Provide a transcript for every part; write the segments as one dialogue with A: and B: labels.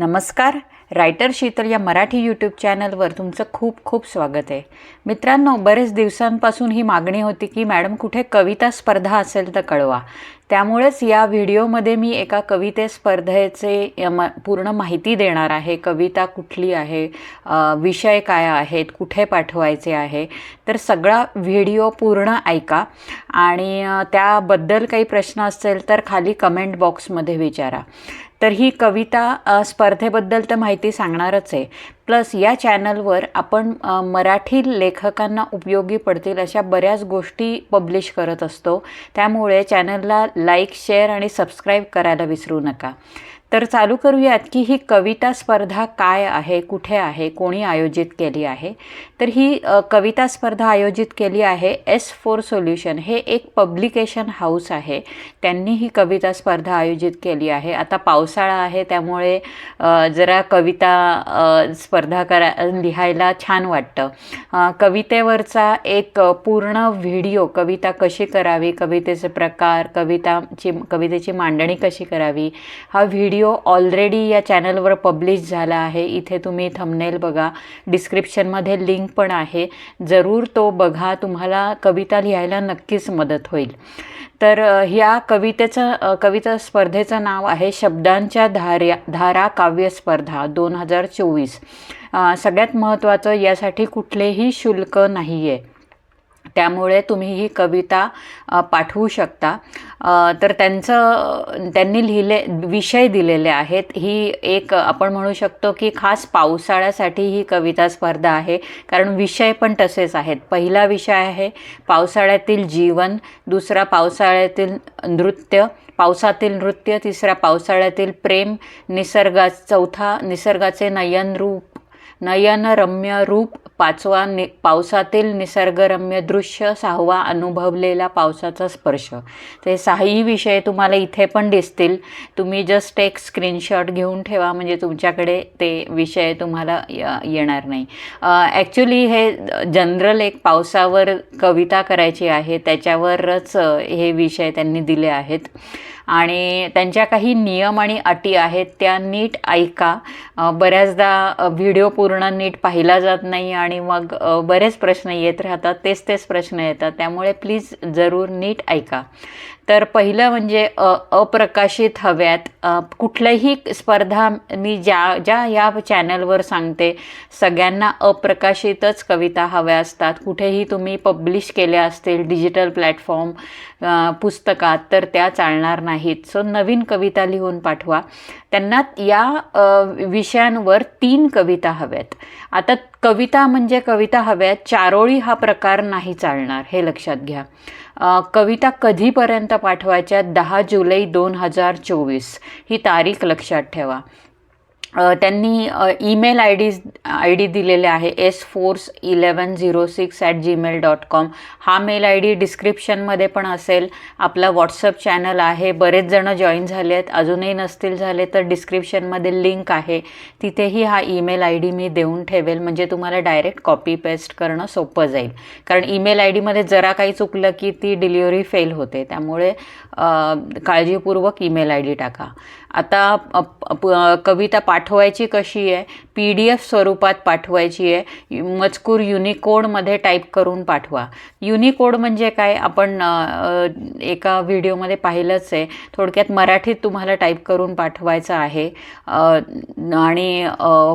A: नमस्कार. रायटर शीतल या मराठी यूट्यूब चॅनलवर तुमचं खूप खूप स्वागत आहे. मित्रांनो बरेच दिवसांपासून ही मागणी होती की मॅडम कुठे कविता स्पर्धा असेल तर कळवा. त्यामुळेच या व्हिडिओमध्ये मी एका कविते स्पर्धेचे म पूर्ण माहिती देणार आहे. कविता कुठली आहे? विषय काय आहेत? कुठे पाठवायचे आहे? तर सगळा व्हिडिओ पूर्ण ऐका. आणि त्याबद्दल काही प्रश्न असेल तर खाली कमेंट बॉक्समध्ये विचारा. तर ही कविता स्पर्धेबद्दल तर माहिती सांगणारच आहे. प्लस या चॅनलवर आपण मराठी लेखकांना उपयोगी पडतील अशा बऱ्याच गोष्टी पब्लिश करत असतो. त्यामुळे चॅनलला लाईक शेअर आणि सबस्क्राईब करायला विसरू नका. तर चालू करूयात की ही कविता स्पर्धा काय आहे कुठे आहे कोणी आयोजित केली आहे? तर ही कविता स्पर्धा आयोजित केली आहे एस फोर सोल्युशन हे एक पब्लिकेशन हाऊस आहे. त्यांनी ही कविता स्पर्धा आयोजित केली आहे. आता पावसाळा आहे त्यामुळे जरा कविता स्पर्धा करा लिहायला छान वाटतं. कवितेवरचा एक पूर्ण व्हिडिओ कविता कशी करावी कवितेचे प्रकार कविताची कवितेची मांडणी कशी करावी हा व्हिडिओ ऑलरेडी या चॅनलवर पब्लिश झाला आहे. इथे तुम्ही थंबनेल बघा. डिस्क्रिप्शनमध्ये लिंक पण आहे. जरूर तो बघा. तुम्हाला कविता लिहायला नक्कीच मदत होईल. तर ह्या कवितेचं कविता स्पर्धेचं नाव आहे शब्दांच्या धार्या धारा काव्य स्पर्धा दोन हजार चोवीस. सगळ्यात महत्त्वाचं यासाठी कुठलेही शुल्क नाही आहे त्यामुळे तुम्ही ही कविता पाठवू शकता. तर त्यांचं त्यांनी लिहिले विषय दिलेले आहेत. ही एक आपण म्हणू शकतो की खास पावसाळ्यासाठी ही कविता स्पर्धा आहे. कारण विषय पण तसेच आहेत. पहिला विषय आहे पावसाळ्यातील जीवन. दुसरा पावसाळ्यातील नृत्य. पावसातील नृत्य. तिसरा पावसाळ्यातील प्रेम. निसर्गा चौथा निसर्गाचे नयनरूप नयनरम्य रूप. पाचवा नि पावसातील निसर्गरम्य दृश्य सहावा अनुभवलेला पावसाचा स्पर्श. ते सहाही विषय तुम्हाला इथे पण दिसतील. तुम्ही जस्ट एक स्क्रीनशॉट घेऊन ठेवा म्हणजे तुमच्याकडे ते विषय तुम्हाला य- येणार नाही. ॲक्च्युली हे जनरल एक पावसावर कविता करायची आहे त्याच्यावरच हे विषय त्यांनी दिले आहेत. आणि त्यांच्या काही नियम आणि अटी आहेत त्या नीट ऐका. बऱ्याचदा व्हिडिओ पूर्ण नीट पाहिला जात नाही आणि मग बरेच प्रश्न येत राहतात तेच तेच प्रश्न येतात. त्यामुळे प्लीज जरूर नीट ऐका. तर पहिलं म्हणजे अ, अप्रकाशित हव्यात. कुठल्याही स्पर्धा मी ज्या ज्या या चॅनलवर सांगते सगळ्यांना अप्रकाशितच कविता हव्या असतात. कुठेही तुम्ही पब्लिश केल्या असतील डिजिटल प्लॅटफॉर्म पुस्तकात तर त्या चालणार नाहीत. सो नवीन कविता लिहून पाठवा. त्यांना या विषयांवर तीन कविता हव्यात. आता कविता म्हणजे कविता हव्यात चारोळी हा प्रकार नाही चालणार हे लक्षात घ्या. कविता कधीपर्यंत पाठवायच्या? दहा जुलै दोन हजार चोवीस. ही तारीख लक्षात ठेवा. त्यांनी email I D I D दिलेले आहे S force eleven zero six at gmail dot com हा मेल आय डी डिस्क्रिप्शनमध्ये पण असेल. आपला व्हॉट्सअप चॅनल आहे. बरेच जणं जॉईन झाले आहेत. अजूनही नसतील झाले तर डिस्क्रिप्शनमध्ये लिंक आहे. तिथेही हा ईमेल आय डी मी देऊन ठेवेल. म्हणजे तुम्हाला डायरेक्ट कॉपी पेस्ट करणं सोपं जाईल. कारण ईमेल आय डीमध्ये जरा काही चुकलं की ती डिलिव्हरी फेल होते. त्यामुळे काळजीपूर्वक ईमेल आय डी टाका. आता प- कविता पाठवायची कशी आहे? पी डी एफ स्वरूपात पाठवायची आहे. मजकूर युनिकोडमध्ये टाईप करून पाठवा. युनिकोड म्हणजे काय? आपण एका व्हिडिओमध्ये पाहिलंच आहे. थोडक्यात मराठीत तुम्हाला टाईप करून पाठवायचं आहे. आणि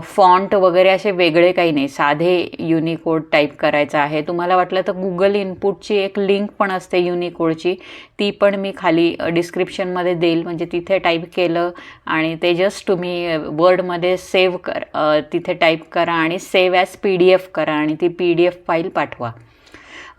A: फॉन्ट वगैरे असे वेगळे काही नाही. साधे युनिकोड टाईप करायचं आहे. तुम्हाला वाटलं तर गुगल इनपुटची एक लिंक पण असते युनिकोडची. ती पण मी खाली डिस्क्रिप्शनमध्ये देईल. म्हणजे तिथे टाईप केलं आणि ते जस्ट तुम्ही वर्डमध्ये सेव्ह कर तिथे टाईप करा आणि save as P D F करा आणि ती पी डी एफ फाईल पाठवा.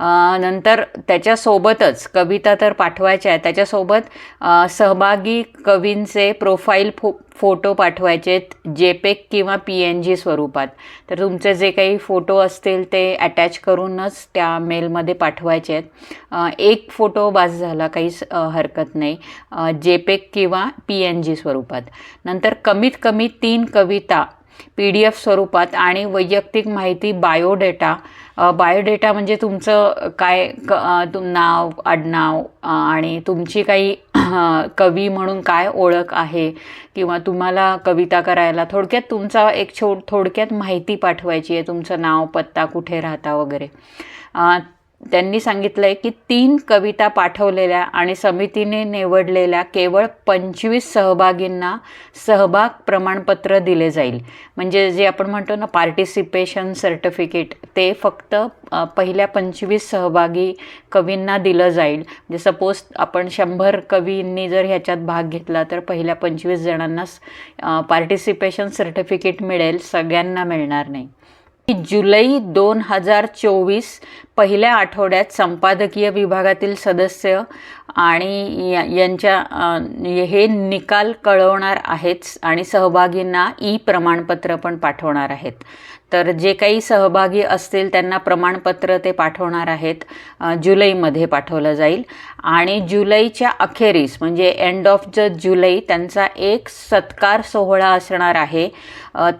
A: नंतर त्याच्यासोबतच कविता तर पाठवायच्या आहे त्याच्यासोबत सहभागी कवींचे प्रोफाईल फो फोटो पाठवायचे आहेत. जेपेक किंवा पी एन जी स्वरूपात. तर तुमचे जे काही फोटो असतील ते अटॅच करूनच त्या मेलमध्ये पाठवायचे आहेत. एक फोटो बास झाला काहीच हरकत नाही. जेपेक किंवा पी एन जी स्वरूपात. नंतर कमीत कमी तीन कविता पी डी एफ स्वरूपात आणि वैयक्तिक माहिती बायोडेटा. बायोडेटा म्हणजे तुमचं काय क तुम नाव आडनाव आणि तुमची काही कवी म्हणून काय ओळख आहे किंवा तुम्हाला कविता करायला थोडक्यात तुमचा एक छो थोडक्यात माहिती पाठवायची आहे तुमचं नाव पत्ता कुठे राहता वगैरे. त्यांनी सांगितलं आहे की तीन कविता पाठवलेल्या आणि समितीने निवडलेल्या केवळ पंचवीस सहभागींना सहभाग प्रमाणपत्र दिले जाईल. म्हणजे जे आपण म्हणतो ना पार्टिसिपेशन सर्टिफिकेट ते फक्त पहिल्या पंचवीस सहभागी कवींना दिलं जाईल. म्हणजे सपोज आपण शंभर कवींनी जर ह्याच्यात भाग घेतला तर पहिल्या पंचवीस जणांना पार्टिसिपेशन सर्टिफिकेट मिळेल सगळ्यांना मिळणार नाही. जुलै दोन हजार चोवीस पहिल्या आठवड्यात संपादकीय विभागातील सदस्य आणि यांच्या हे निकाल कळवणार आहेत आणि सहभागींना ई प्रमाणपत्र पण पाठवणार आहेत. तर जे काही सहभागी असतील त्यांना प्रमाणपत्र ते पाठवणार आहेत जुलैमध्ये पाठवलं जाईल. आणि जुलैच्या अखेरीस म्हणजे एंड ऑफ द जुलै त्यांचा एक सत्कार सोहळा असणार आहे.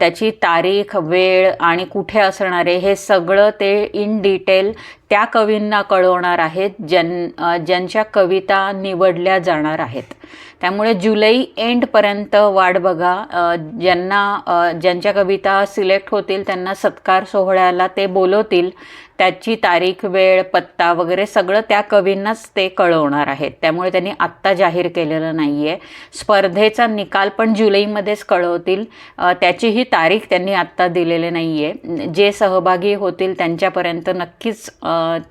A: त्याची तारीख वेळ आणि कुठे असणार आहे हे सगळं ते इन डिटेल त्या कवींना कळवणार आहेत ज्यां ज्यांच्या कविता निवडल्या जाणार आहेत. त्यामुळे जुलै एंडपर्यंत वाट बघा. ज्यांना ज्यांच्या कविता सिलेक्ट होतील त्यांना सत्कार सोहळ्याला ते बोलवतील. त्याची तारीख वेळ पत्ता वगैरे सगळं त्या कवींनाच ते कळवणार आहेत. त्यामुळे त्यांनी आत्ता जाहीर केलेलं नाही आहे स्पर्धेचा निकाल पण जुलैमध्येच कळवतील. त्याचीही तारीख त्यांनी आत्ता दिलेली नाही आहे जे सहभागी होतील त्यांच्यापर्यंत नक्कीच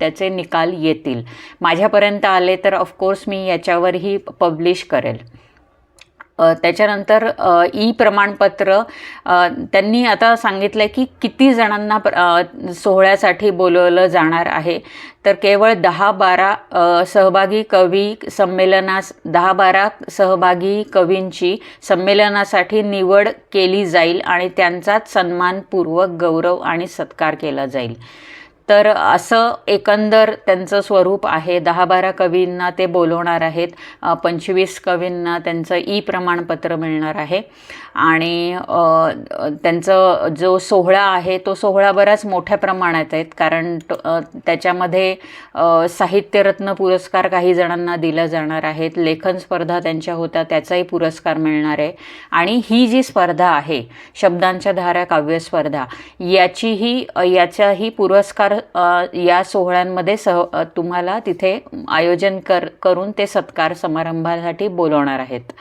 A: त्याचे निकाल येतील. माझ्यापर्यंत आले तर ऑफकोर्स मी याच्यावरही पब्लिश करेल. त्याच्यानंतर ई प्रमाणपत्र त्यांनी आता सांगितलं आहे की किती जणांना प्र- सोहळ्यासाठी बोलवलं जाणार आहे. तर केवळ दहा बारा सहभागी कवी संमेलनास दहा बारा सहभागी कवींची संमेलनासाठी निवड केली जाईल आणि त्यांचाच सन्मानपूर्वक गौरव आणि सत्कार केला जाईल. तर असं एकंदर त्यांचं स्वरूप आहे. दहा बारा कवींना ते बोलवणार आहेत. पंचवीस कवींना त्यांचं ई प्रमाणपत्र मिळणार आहे. आणि त्यांचं जो सोहळा आहे तो सोहळा बराच मोठ्या प्रमाणात आहेत. कारण तो- त्याच्यामध्ये साहित्यरत्न पुरस्कार काही जणांना दिला जाणार आहेत. लेखन स्पर्धा त्यांच्या होत्या त्याचाही पुरस्कार मिळणार आहे. आणि ही जी स्पर्धा आहे शब्दांच्या धारा काव्य स्पर्धा याचीही याच्याही याचाही पुरस्कार या सोहळ्यांमध्ये सह तुम्हाला तिथे आयोजन कर करून ते सत्कार समारंभासाठी बोलवणार आहेत.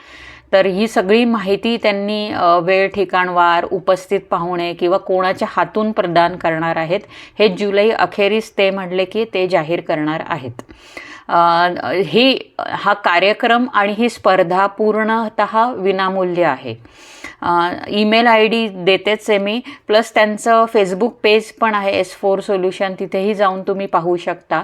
A: तर ही सगळी माहिती त्यांनी वेळ ठिकाण वार उपस्थित पाहुणे किंवा कोणाच्या हातून प्रदान करणार आहेत हे जुलै अखेरीस ते म्हटले की ते जाहीर करणार आहेत. ही हा कार्यक्रम आणि ही स्पर्धा पूर्णतः विनामूल्य आहे. ईमेल आय डी देतेच आहे मी प्लस त्यांचं फेसबुक पेज पण आहे एस फोर सोल्युशन तिथेही जाऊन तुम्ही पाहू शकता.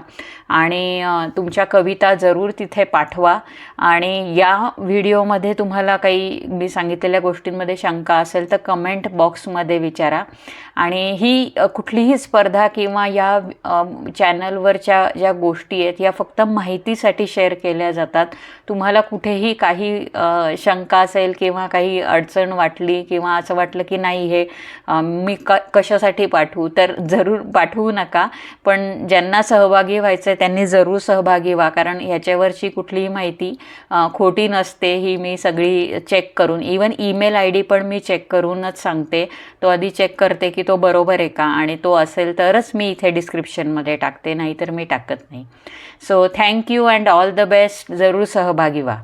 A: आणि तुमच्या कविता जरूर तिथे पाठवा. आणि या व्हिडिओमध्ये तुम्हाला काही मी सांगितलेल्या गोष्टींमध्ये शंका असेल तर कमेंट बॉक्समध्ये विचारा. आणि ही कुठलीही स्पर्धा किंवा या चॅनलवरच्या ज्या गोष्टी आहेत या फक्त माहितीसाठी शेअर केल्या जातात. तुम्हाला कुठेही काही शंका असेल किंवा काही अडचण वाटली किंवा असं वाटलं की नाही हे मी क कशासाठी पाठवू? तर जरूर पाठवू नका. पण ज्यांना सहभागी व्हायचं आहे त्यांनी जरूर सहभागी व्हा. कारण ह्याच्यावरची कुठलीही माहिती खोटी नसते ही मी सगळी चेक करून. इवन ईमेल आय डी पण मी चेक करूनच सांगते. तो आधी चेक करते की तो बरोबर आहे का? आणि तो असेल तरच मी इथे डिस्क्रिप्शनमध्ये टाकते. नाहीतर मी टाकत नाही. So thank you and all the best जरूर सहभागी व्हा